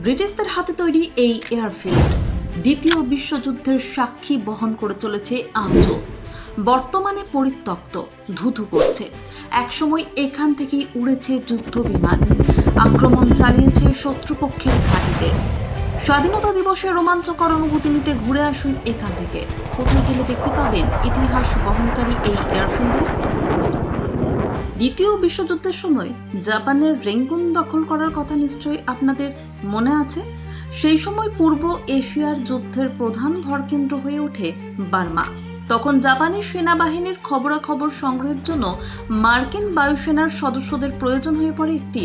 ব্রিটিশদের হাতে তৈরি এই এয়ারফিল্ড, দ্বিতীয় বিশ্বযুদ্ধের সাক্ষী বহন করে চলেছে আজও বর্তমানে পরিত্যক্ত, ধুধু করছে। একসময় এখান থেকেই উড়েছে যুদ্ধ বিমান। আক্রমণ চালিয়েছে শত্রুপক্ষের ঘাঁটিতে। স্বাধীনতা দিবসে রোমাঞ্চকর অনুভূতি নিতে ঘুরে আসুন এখান থেকে। কোথায় গেলে দেখতে পাবেন ইতিহাস বহনকারী এই এয়ারফিল্ডে? দ্বিতীয় বিশ্বযুদ্ধের সময় জাপানের রেঙ্গুন দখল করার কথা নিশ্চয়ই আপনাদের মনে আছে? সেই সময় পূর্ব এশিয়ার যুদ্ধের প্রধান ভরকেন্দ্র হয়ে ওঠে বার্মা। তখন জাপানি সেনাবাহিনীর খবরাখবর সংগ্রহের জন্য মার্কিন বায়ুসেনার সদস্যদের প্রয়োজন হয়ে পড়ে একটি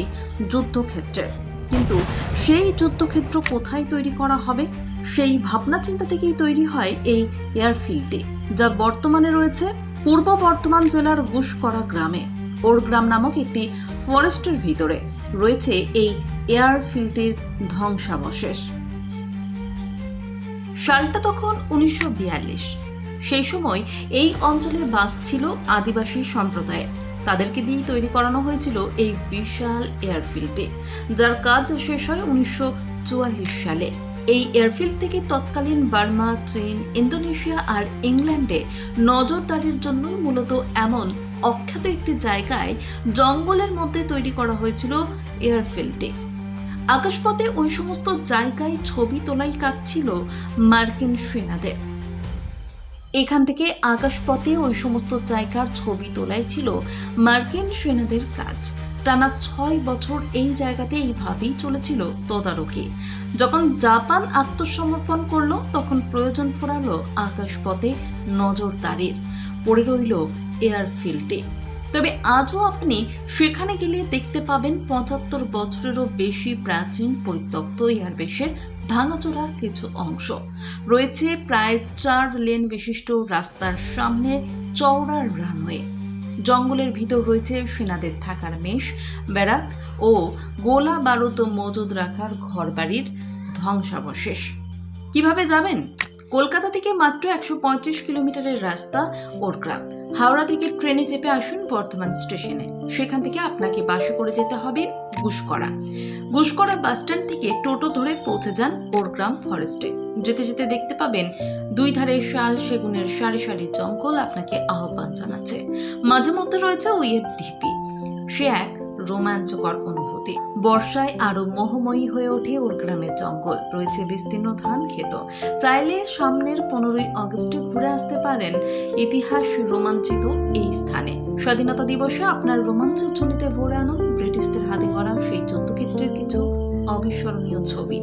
যুদ্ধক্ষেত্রের কিন্তু সেই যুদ্ধক্ষেত্র কোথায় তৈরি করা হবে? সেই ভাবনা চিন্তা থেকেই তৈরি হয় এই এয়ারফিল্ডটি, যা বর্তমানে রয়েছে পূর্ব বর্ধমান জেলার গুসকরা গ্রামে। ওরগ্রাম নামক একটি ফরেস্টের ভিতরে রয়েছে এই এয়ারফিল্ডটির ধ্বংসাবশেষ। সালটা তখন উনিশশো বিয়াল্লিশ। সেই সময় এই অঞ্চলে বাস ছিল আদিবাসী সম্প্রদায়ের তাদেরকে দিয়েই তৈরি করানো হয়েছিল এই বিশাল এয়ারফিল্ডটি যার কাজ শেষ হয় উনিশশো চুয়াল্লিশ সালে। এই এয়ারফিল্ড থেকে তৎকালীন বার্মা, চীন, ইন্দোনেশিয়া আর ইংল্যান্ডে নজরদারির জন্য মূলত এমন অখ্যাত একটি জায়গায় জঙ্গলের মধ্যে তৈরি করা হয়েছিল এয়ারফিল্ডটি। আকাশপথে ওই সমস্ত জায়গায় ছবি তোলাই কাজ ছিল মার্কিন সেনাদের। এখান থেকে আকাশপথে ওই সমস্ত জায়গার ছবি তোলাই ছিল মার্কিন সেনাদের কাজ। টানা ছয় বছর এই জায়গাতে এইভাবেই চলেছিল তদারকি। যখন জাপান আত্মসমর্পণ করল, তখন প্রয়োজন পড়ালো আকাশপথে নজরদারির। পড়ে রইল এয়ারফিল্ডে। তবে আজও আপনি সেখানে গেলে দেখতে পাবেন পঁচাত্তর বছরেরও বেশি প্রাচীন পরিত্যক্ত এয়ারবেসের ভাঙাচোরা কিছু অংশ। রয়েছে প্রায় চার লেন বিশিষ্ট রাস্তার সামনে চওড়ার রানওয়ে। জঙ্গলের ভিতর রয়েছে সেনাদের থাকার মেষ, ব্যারাক ও গোলা বারুদ মজুদ রাখার ঘরবাড়ির ধ্বংসাবশেষ। কীভাবে যাবেন? কলকাতা থেকে মাত্র একশো পঁয়ত্রিশ কিলোমিটারের রাস্তা ওরগ্রাম। হাওড়া থেকে ট্রেনে চেপে আসুন বর্ধমান স্টেশনে। সেখান থেকে আপনাকে বাসে করে যেতে হবে গুসকরা। গুসকরা বাসস্ট্যান্ড থেকে টোটো ধরে পৌঁছে যান ওরগ্রাম ফরেস্টে। যেতে যেতে দেখতে পাবেন দুই ধারে শাল, সেগুনের সারি সারি জঙ্গল আপনাকে আহ্বান জানাচ্ছে। মাঝে মধ্যে রয়েছে ওইয়ের ঢিপি সে এক রোমাঞ্চকর অনুভূতি। বর্ষায় আরও মোহময়ী হয়ে ওঠে ওর গ্রামের জঙ্গল। রয়েছে বিস্তীর্ণ ধান ক্ষেত। চাইলে সামনের পনেরোই অগস্টে ঘুরে আসতে পারেন ইতিহাস রোমাঞ্চিত এই স্থানে। স্বাধীনতা দিবসে আপনার রোমাঞ্চের ছবিতে ভরে আনুন ব্রিটিশদের হাতে করা সেই যুদ্ধক্ষেত্রের কিছু অবিস্মরণীয় ছবি।